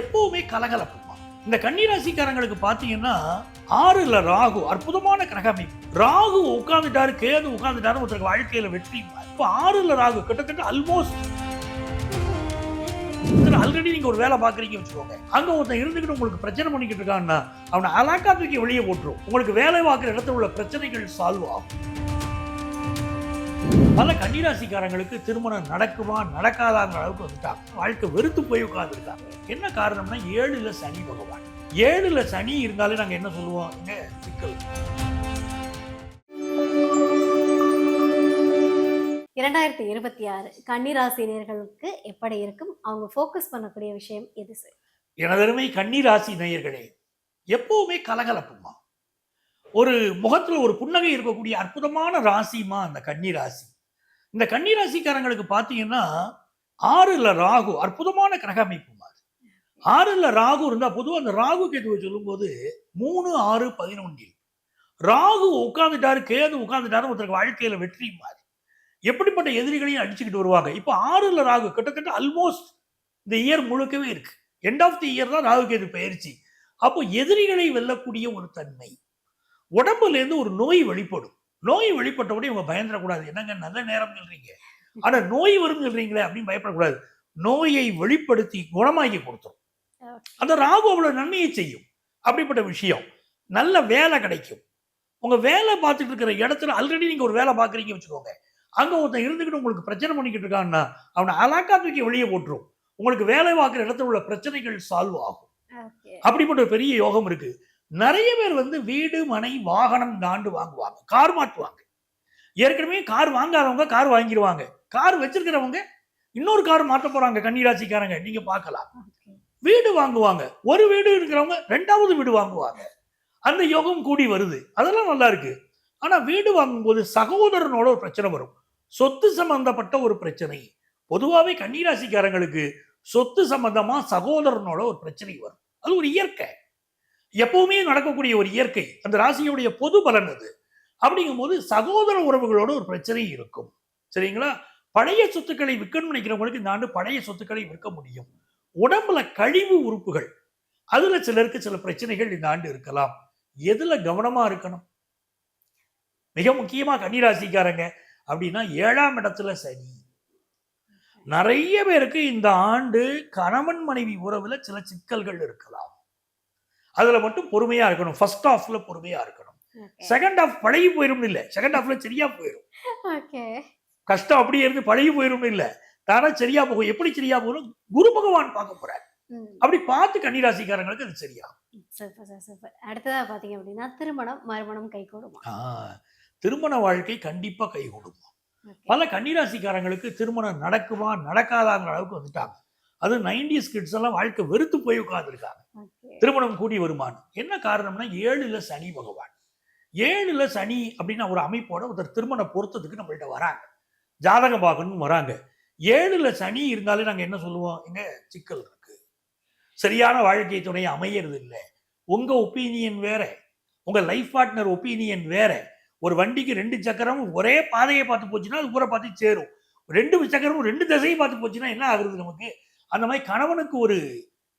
எப்பவுமே கலகலப்புமா இந்த கன்னிராசிக்காரங்களுக்கு பார்த்தீங்கன்னா ஆறுல ராகு அற்புதமான கிரக அமைப்பு. ராகு உட்கார்ந்துட்டாரு கேது உட்கார்ந்துட்டாரு ஒருத்தருக்கு வாழ்க்கையில வெற்றி இப்போ ஆறுல ராகு கிட்டத்தட்ட ஆல்மோஸ்ட் ஆல்ரெடி நீங்க ஒரு வேலை பாக்குறீங்க வச்சுக்கோங்க. அங்க ஒருத்தன் இருந்துகிட்டு உங்களுக்கு பிரச்சனை பண்ணிக்கிட்டு இருக்கான்னா அவனை அலாக்கா தூக்கி வெளியே போட்டுரும். உங்களுக்கு வேலை பார்க்குற இடத்துல உள்ள பிரச்சனைகள் சால்வ் ஆகும். பல கன்னிராசிக்காரங்களுக்கு திருமணம் நடக்குமா நடக்காதாங்கிற அளவுக்கு வந்துட்டாங்க வாழ்க்கை வெறுத்து போய் உட்கார்ந்துருக்காங்க என்ன காரணம்னா ஏழுல சனி பகவான். ஏழுல சனி இருந்தாலே நாங்க என்ன சொல்லுவோம்? சிக்கல். இரண்டாயிரத்தி இருபத்தி ஆறு கன்னிராசினியர்களுக்கு எப்படி இருக்கும்? அவங்க ஃபோக்கஸ் பண்ணக்கூடிய விஷயம் எது சார் எனதருமை கன்னிராசி நேயர்களே எப்பவுமே கலகலப்புமா? ஒரு முகத்துல ஒரு புன்னகை இருக்கக்கூடிய அற்புதமான ராசிமா அந்த கன்னிராசி. இந்த கன்னிராசிக்காரங்களுக்கு பார்த்தீங்கன்னா ஆறுல ராகு அற்புதமான கிரக அமைப்பு மாதிரி ஆறுல ராகு இருந்தா பொதுவாக அந்த ராகு கேதுவை சொல்லும்போது மூணு ஆறு பதினொன்றில். ராகு உட்கார்ந்துட்டாரு கேது உட்கார்ந்துட்டாரு ஒருத்தருக்கு வாழ்க்கையில வெற்றி மாதிரி எப்படிப்பட்ட எதிரிகளையும் அடிச்சுக்கிட்டு வருவாங்க. இப்போ ஆறுல ராகு கிட்டத்தட்ட ஆல்மோஸ்ட் இந்த இயர் முழுக்கவே இருக்கு. எண்ட் ஆஃப் தி இயர் தான் ராகு கேது பயிற்சி. அப்போ எதிரிகளை வெல்லக்கூடிய ஒரு தன்மை. உடம்புல இருந்து ஒரு நோய் வெளிப்படும். நோய் வெளிப்பட்ட உடனே இவங்க பயந்துடக்கூடாது. என்னங்க நல்ல நேரம் சொல்றீங்க? ஆனா நோய் வரும் சொல்றீங்களே அப்படின்னு பயப்படக்கூடாது. நோயை வெளிப்படுத்தி குணமாக்கி கொடுத்துரும். அந்த ராகு அவ்வளவு நன்மையை செய்யும். அப்படிப்பட்ட விஷயம். நல்ல வேலை கிடைக்கும். உங்க வேலை பார்த்துட்டு இருக்கிற இடத்துல ஆல்ரெடி நீங்க ஒரு வேலை பார்க்குறீங்க வச்சுக்கோங்க. அங்க ஒருத்தன் இருந்துக்கிட்டு உங்களுக்கு பிரச்சனை பண்ணிக்கிட்டு இருக்கான்னா அவனை அலாக்கா தூக்கி வெளியே போட்டுரும். உங்களுக்கு வேலை பார்க்குற இடத்துல உள்ள பிரச்சனைகள் சால்வ் ஆகும். அப்படிப்பட்ட பெரிய யோகம் இருக்கு. நிறைய பேர் வந்து வீடு மனை வாகனம் இந்த ஆண்டு வாங்குவாங்க. கார் மாற்றுவாங்க. ஏற்கனவே கார் வாங்காதவங்க கார் வாங்கிடுவாங்க கார் வச்சிருக்கிறவங்க இன்னொரு கார் மாற்ற போறாங்க கன்னிராசிக்காரங்க. நீங்க பார்க்கலாம். வீடு வாங்குவாங்க. ஒரு வீடு இருக்கிறவங்க ரெண்டாவது வீடு வாங்குவாங்க. அந்த யோகம் கூடி வருது. அதெல்லாம் நல்லா இருக்கு. ஆனா வீடு வாங்கும்போது சகோதரனோட ஒரு பிரச்சனை வரும். சொத்து சம்பந்தப்பட்ட ஒரு பிரச்சனை. பொதுவாகவே கன்னிராசிக்காரங்களுக்கு சொத்து சம்பந்தமா சகோதரனோட ஒரு பிரச்சனை வரும். அது ஒரு இயற்கை. எப்பவுமே நடக்கக்கூடிய ஒரு இயற்கை. அந்த ராசியுடைய பொது பலன் அது. அப்படிங்கும்போது சகோதர உறவுகளோட ஒரு பிரச்சனை இருக்கும். சரிங்களா? பழைய சொத்துக்களை விற்கணும்னு நினைக்கிறவங்களுக்கு இந்த ஆண்டு பழைய சொத்துக்களை விற்க முடியும். உடம்புல கழிவு உறுப்புகள். அதுல சிலருக்கு சில பிரச்சனைகள் இந்த ஆண்டு இருக்கலாம். எதுல கவனமா இருக்கணும்? மிக முக்கியமா கன்னிராசிக்காரங்க அப்படின்னா ஏழாம் இடத்துல சனி. நிறைய பேருக்கு இந்த ஆண்டு கணவன் மனைவி உறவுல சில சிக்கல்கள் இருக்கலாம். அதுல மட்டும் பொறுமையா இருக்கணும். ஃபர்ஸ்ட் ஹாஃப்ல பொறுமையா இருக்கணும். செகண்ட் ஹாஃப் பழகி போயிரும் இல்ல. செகண்ட் ஹாஃப்ல சரியா போயிடும் ஓகே கஷ்டம் அப்படியே இருந்து பழகி போயிரும் இல்ல. தானே சரியா போகும். எப்படி சரியா போகும் குரு பகவான் பார்க்க போறார். அப்படி பார்த்து கன்னிராசிக்காரங்களுக்கு அது சரியா சூப்பர் சார் சூப்பர் அடுத்ததா பாத்தீங்க அப்படின்னா திருமணம் மறுமணம் கை கூடுமா? திருமண வாழ்க்கை கண்டிப்பா கைகூடும் Okay. பல கன்னிராசிக்காரங்களுக்கு திருமணம் நடக்குமா நடக்காதாங்கிற அளவுக்கு வந்துட்டாங்க. அது நைன்டிஸ் கிட்ஸ் எல்லாம் வாழ்க்கை வெறுத்து போய் உட்கார்ந்துருக்காங்க. Okay. திருமணம் கூடி வருமானம் என்ன காரணம்னா ஏழுல சனி பகவான். ஏழுல சனி அப்படின்னு ஒரு அமைப்போட ஒருத்தர் திருமண பொருத்தத்துக்கு நம்மள்ட்ட வராங்க. ஜாதகம் பார்க்கணும்னு வராங்க. ஏழுல சனி இருந்தாலே நாங்க என்ன சொல்லுவோம்? எங்க? சிக்கல் இருக்கு. சரியான வாழ்க்கை துணை அமையறது இல்லை. உங்க ஒப்பீனியன் வேற. உங்க லைஃப் பார்ட்னர் ஒப்பீனியன் வேற. ஒரு வண்டிக்கு ரெண்டு சக்கரமும் ஒரே பாதையை பார்த்து போச்சுன்னா அது ஊரை பார்த்து சேரும். ரெண்டு சக்கரமும் ரெண்டு திசையை பார்த்து போச்சுன்னா என்ன ஆகுறது நமக்கு? அந்த மாதிரி கணவனுக்கு ஒரு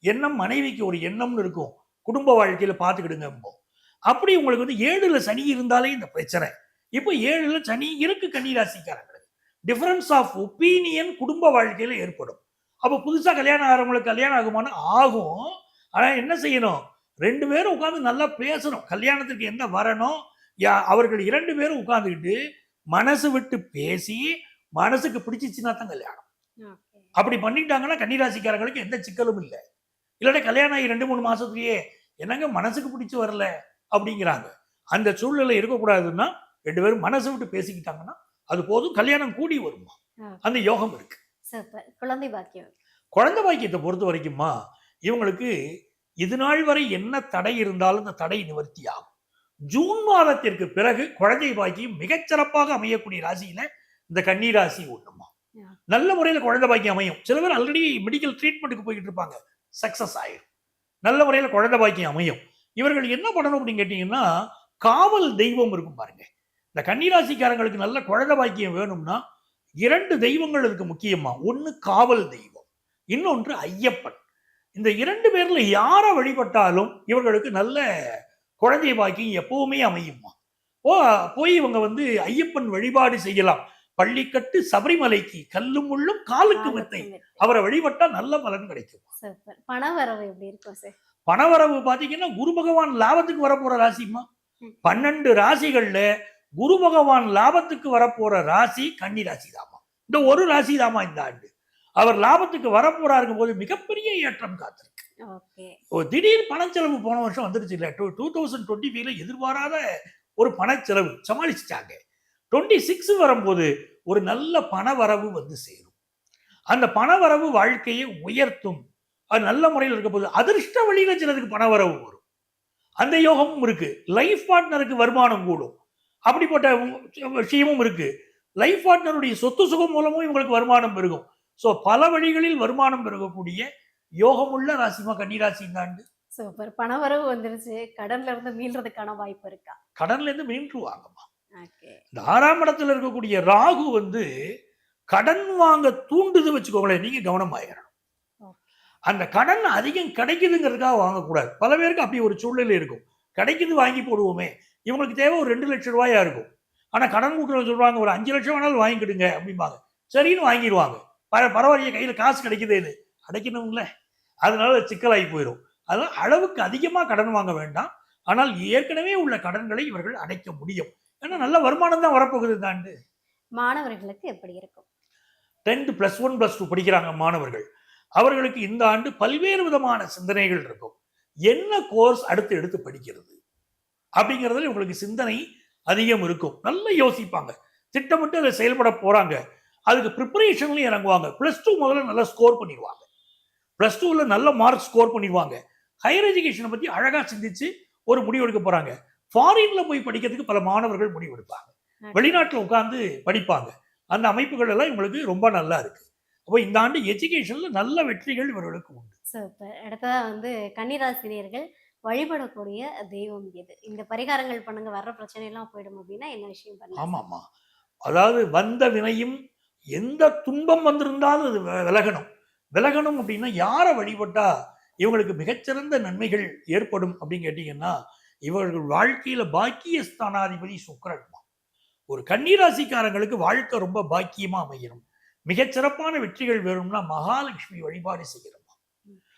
எண்ணம் மனைவிக்கு ஒரு எண்ணம்னு இருக்கும். குடும்ப வாழ்க்கையில் பார்த்துக்கிடுங்க அப்படி உங்களுக்கு வந்து ஏழுல சனி இருந்தாலே இந்த பிரச்சனை. இப்போ ஏழுல சனி இருக்கு கன்னிராசிக்காரங்களுக்கு. டிஃபரன்ஸ் ஆஃப் ஒப்பீனியன் குடும்ப வாழ்க்கையில் ஏற்படும். அப்போ புதுசாக கல்யாணம் ஆகிறவங்களுக்கு கல்யாணம் ஆகுமான்னு ஆகும். ஆனால் என்ன செய்யணும்? ரெண்டு பேரும் உட்காந்து நல்லா பேசணும். கல்யாணத்துக்கு என்ன வரணும்? யா அவர்கள் இரண்டு பேரும் உட்காந்துக்கிட்டு மனசு விட்டு பேசி மனசுக்கு பிடிச்சிச்சுன்னா தான் கல்யாணம். அப்படி பண்ணிட்டாங்கன்னா கன்னிராசிக்காரங்களுக்கு எந்த சிக்கலும் இல்லை. இல்லாட்ட கல்யாணம் ஆகி ரெண்டு மூணு மாசத்துலயே என்னங்க மனசுக்கு பிடிச்சு வரல அப்படிங்கிறாங்க. அந்த சூழ்நிலை இருக்கக்கூடாதுன்னா ரெண்டு பேரும் மனசு விட்டு பேசிக்கிட்டாங்கன்னா அது போதும் கல்யாணம் கூடி வருமா. அந்த யோகம் இருக்கு. குழந்தை பாக்கியம். குழந்தை பாக்கியத்தை பொறுத்த வரைக்குமா இவங்களுக்கு இது நாள் வரை என்ன தடை இருந்தாலும் இந்த தடை நிவர்த்தி ஆகும். ஜூன் மாதத்திற்கு பிறகு குழந்தை பாக்கியம் மிகச்சிறப்பாக அமையக்கூடிய ராசியில இந்த கன்னி ராசி Yeah. நல்ல முறையில் குழந்தை பாக்கியம் அமையும். சில பேர் ஆல்ரெடி மெடிக்கல் ட்ரீட்மெண்ட்டுக்கு போய்கிட்டு இருப்பாங்க. சக்சஸ் ஆயிடும் நல்ல முறையில் குழந்தை பாக்கியம் அமையும். இவர்கள் என்ன பண்ணணும் அப்படின்னு கேட்டிங்கன்னா காவல் தெய்வம் இருக்கும் பாருங்க. இந்த கன்னிராசிக்காரங்களுக்கு நல்ல குழந்தை பாக்கியம் வேணும்னா இரண்டு தெய்வங்கள் இதுக்கு முக்கியமா. ஒன்று காவல் தெய்வம். இன்னொன்று ஐயப்பன். இந்த இரண்டு பேர்ல யாரை வழிபட்டாலும் இவர்களுக்கு நல்ல குழந்தை பாக்கியம் எப்பவுமே அமையுமா? ஓ போய் இவங்க வந்து ஐயப்பன் வழிபாடு செய்யலாம். பள்ளிக்கட்டு சபரிமலைக்கு கல்லும் முள்ளும் காலுக்கு மெத்தை அவரை வழிபட்டா நல்ல பலன் கிடைக்கும். சூப்பர். பண வரவு எப்படி இருக்கும் சார்? பணவரவு பாத்தீங்கன்னா குரு பகவான் லாபத்துக்கு வரப்போற ராசிமா. பன்னெண்டு ராசிகள்ல குரு பகவான் லாபத்துக்கு வரப்போற ராசி கன்னி ராசி தாமா இந்த ஒரு ராசி தாமா இந்த ஆண்டு. அவர் லாபத்துக்கு வரப்போறாருக்கும் போது மிகப்பெரிய ஏற்றம் காத்திருக்கு. திடீர் பணச்செலவு போன வருஷம் வந்துருச்சு இல்ல டூ டூ தௌசண்ட் டுவெண்ட்டி ஃபைவ்ல எதிர்பாராத ஒரு பணச்செலவு சமாளிச்சுட்டாங்க. டுவெண்ட்டி சிக்ஸ் வரும்போது ஒரு நல்ல பணவரவு வந்து சேரும். அந்த பணவரவு வாழ்க்கையை உயர்த்தும். அது நல்ல முறையில் இருக்க போது அதிர்ஷ்ட வழியில சிலருக்கு பணவரவு வரும். அந்த யோகமும் இருக்கு. லைஃப் பார்ட்னருக்கு வருமானம் கூடும். அப்படிப்பட்ட விஷயமும் இருக்கு. லைஃப் பார்ட்னருடைய சொத்து சுகம் மூலமும் இவங்களுக்கு வருமானம் பெருகும். ஸோ பல வழிகளில் வருமானம் பெருகக்கூடிய யோகமுள்ள ராசிமா கன்னிராசி இந்த ஆண்டு சூப்பர் பண வரவு வந்துருச்சு. கடன்ல இருந்து மீள்றதுக்கான வாய்ப்பு இருக்கா? கடன்ல இருந்து மீண்டுருவாங்கம்மா. இந்த ஆறாம் இடத்துல இருக்கக்கூடிய ராகு வந்து கடன் வாங்க தூண்டுது வச்சுக்கோங்களேன். நீங்க கவனமாயிரணும் அந்த கடன் அதிகம் கிடைக்குதுங்கிறதுக்காக வாங்கக்கூடாது. பல பேருக்கு அப்படி ஒரு சூழ்நிலை இருக்கும். கிடைக்குது வாங்கி போடுவோமே. இவங்களுக்கு தேவை ஒரு ரெண்டு லட்சம் ரூபாயா இருக்கும். ஆனா கடன் கொடுக்குறவங்க சொல்றாங்க ஒரு அஞ்சு லட்சம் வேணாலும் வாங்கிக்கிடுங்க அப்படிம்பாங்க. சரின்னு வாங்கிடுவாங்க. பர பரவாயில்லையே கையில காசு கிடைக்குதேன்னு அடைக்கணும்ல. அதனால சிக்கலாகி போயிடும் அதனால அளவுக்கு அதிகமா கடன் வாங்க வேண்டாம். ஆனால் ஏற்கனவே உள்ள கடன்களை இவர்கள் அடைக்க முடியும். ஏன்னா நல்ல வருமானம் தான் வரப்போகுது இந்த ஆண்டு மாணவர்களுக்கு எப்படி இருக்கும்? Tenth plus one plus two படிக்கிறாங்க மாணவர்கள். அவர்களுக்கு இந்த ஆண்டு பல்வேறு விதமான சிந்தனைகள் இருக்கும். என்ன கோர்ஸ் அடுத்து எடுத்து படிக்கிறது? அப்படிங்கிறதுல இவங்களுக்கு சிந்தனை அதிகம் இருக்கும். நல்லா யோசிப்பாங்க. திட்டமிட்டு அதை செயல்பட போறாங்க. அதுக்கு ப்ரிப்பரேஷன்லையும் இறங்குவாங்க. ப்ளஸ் டூ முதல்ல நல்லா ஸ்கோர் பண்ணிடுவாங்க. ப்ளஸ் டூவில் நல்ல மார்க் ஸ்கோர் பண்ணிடுவாங்க. ஹையர் எஜுகேஷனை பற்றி அழகாக சிந்திச்சு ஒரு முடிவு எடுக்க போறாங்க. ஃபாரின்ல போய் படிக்கிறதுக்கு பல மாணவர்கள் முடிவு எடுப்பாங்க வெளிநாட்டில் உட்கார்ந்து படிப்பாங்க. அந்த அமைப்புகள் எல்லாம் இவங்களுக்கு ரொம்ப நல்லா இருக்கு. அப்போ இந்த ஆண்டு எஜுகேஷன்ல நல்ல வெற்றிகள் இவர்களுக்கு உண்டு. சூப்பர் அடுத்ததா வந்து கன்னிராசினியர்கள் வழிபடக்கூடிய தெய்வம் எது? இந்த பரிகாரங்கள் பண்ணுங்க வர்ற பிரச்சனை எல்லாம் போயிடும் அப்படின்னா என்ன விஷயம் பண்ணலாம்? ஆமாம்மா. அதாவது வந்த வினையும் எந்த துன்பம் வந்திருந்தாலும் அது விலகணும். விலகணும் அப்படின்னா யாரை வழிபட்டா இவங்களுக்கு மிகச்சிறந்த நன்மைகள் ஏற்படும் அப்படின்னு கேட்டீங்கன்னா இவர்கள் வாழ்க்கையில பாக்கிய ஸ்தானாதிபதி ஒரு கன்னிராசிக்காரங்களுக்கு வாழ்க்கை ரொம்ப பாக்கியமா அமையணும். மிகச்சிறப்பான வெற்றிகள் வேணும்னா மகாலட்சுமி வழிபாடு செய்கிறோமா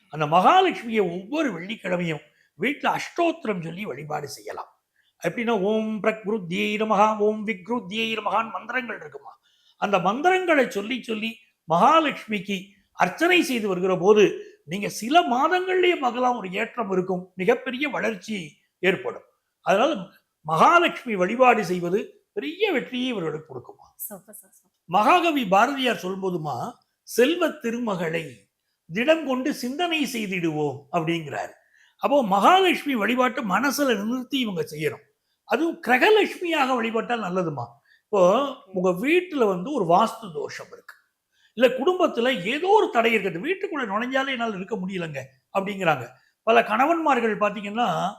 அந்த மகாலட்சுமியை ஒவ்வொரு வெள்ளிக்கிழமையும் வீட்டில் அஷ்டோத்திரம் சொல்லி வழிபாடு செய்யலாம். எப்படின்னா ஓம் பிரக்ருத்யை நமகா ஓம் விக்ருத்யை நமகான் மந்திரங்கள் இருக்குமா? அந்த மந்திரங்களை சொல்லி சொல்லி மகாலட்சுமிக்கு அர்ச்சனை செய்து வருகிற போது நீங்கள் சில மாதங்கள்லயே மகளாம் ஒரு ஏற்றம் இருக்கும். மிகப்பெரிய வளர்ச்சி ஏற்படும். அதனால மகாலட்சுமி வழிபாடு செய்வது பெரிய வெற்றியை இவர்களுக்கு கொடுக்குமா? மகாகவி பாரதியார் சொல்லும்போதுமா செல்வ திருமகளை திடம் கொண்டு சிந்தனை செய்திடுவோம் அப்படிங்கிறார். அப்போ மகாலட்சுமி வழிபாட்டை மனசுல நிறுத்தி இவங்க செய்யணும். அதுவும் கிரகலட்சுமியாக வழிபட்டால் நல்லதுமா? இப்போ உங்க வீட்டுல வந்து ஒரு வாஸ்து தோஷம் இருக்கு. இல்ல குடும்பத்துல ஏதோ ஒரு தடை இருக்குது. வீட்டுக்குள்ள நுழைஞ்சாலே என்னால் இருக்க முடியலங்க அப்படிங்கிறாங்க. பல கணவன்மார்கள் பாத்தீங்கன்னா ஆஹ்,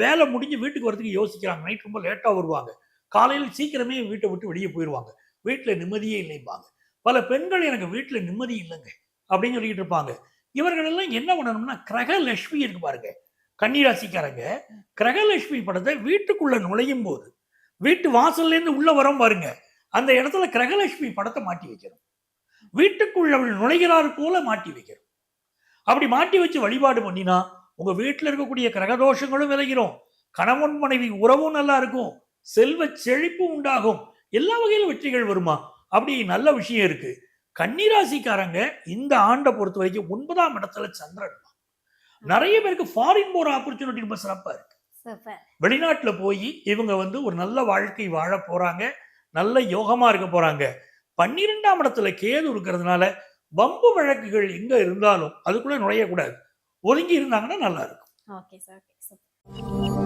வேலை முடிஞ்சு வீட்டுக்கு வரதுக்கு யோசிக்கிறாங்க. நைட் ரொம்ப லேட்டாக வருவாங்க. காலையில் சீக்கிரமே வீட்டை விட்டு வெளியே போயிடுவாங்க வீட்டில் நிம்மதியே இல்லைம்பாங்க. பல பெண்கள் எனக்கு வீட்டில் நிம்மதி இல்லைங்க அப்படின்னு சொல்லிட்டு இருப்பாங்க. இவர்களெல்லாம் என்ன பண்ணணும்னா கிரகலட்சுமி இருக்கு பாருங்க. கன்னிராசிக்காரங்க கிரகலட்சுமி படத்தை வீட்டுக்குள்ள நுழையும் போது வீட்டு வாசல்லேருந்து உள்ளே உள்ள வரோம் பாருங்க. அந்த இடத்துல கிரகலட்சுமி படத்தை மாட்டி வைக்கணும். வீட்டுக்குள்ள அவள் நுழைகிறார் போல மாட்டி வைக்கணும். அப்படி மாட்டி வச்சு வழிபாடு பண்ணினா உங்க வீட்டில் இருக்கக்கூடிய கிரகதோஷங்களும் விலகிறோம். கணவன் மனைவி உறவும் நல்லா இருக்கும். செல்வ செழிப்பு உண்டாகும். எல்லா வகையிலும் வெற்றிகள் வருமா? அப்படி நல்ல விஷயம் இருக்கு. கன்னிராசிக்காரங்க இந்த ஆண்டை பொறுத்த வரைக்கும் ஒன்பதாம் இடத்துல சந்திரன். நிறைய பேருக்கு ஃபாரின் போற ஆப்பர்ச்சுனிட்டி ரொம்ப சிறப்பா இருக்கு. வெளிநாட்டுல போய் இவங்க வந்து ஒரு நல்ல வாழ்க்கை வாழ போறாங்க. நல்ல யோகமா இருக்க போறாங்க. பன்னிரெண்டாம் இடத்துல கேது இருக்கிறதுனால வம்பு வழக்குகள் எங்க இருந்தாலும் அதுக்குள்ள நுழையக்கூடாது. ஒதுங்கி இருந்தாங்கன்னா நல்லா இருக்கும். Okay sir okay sir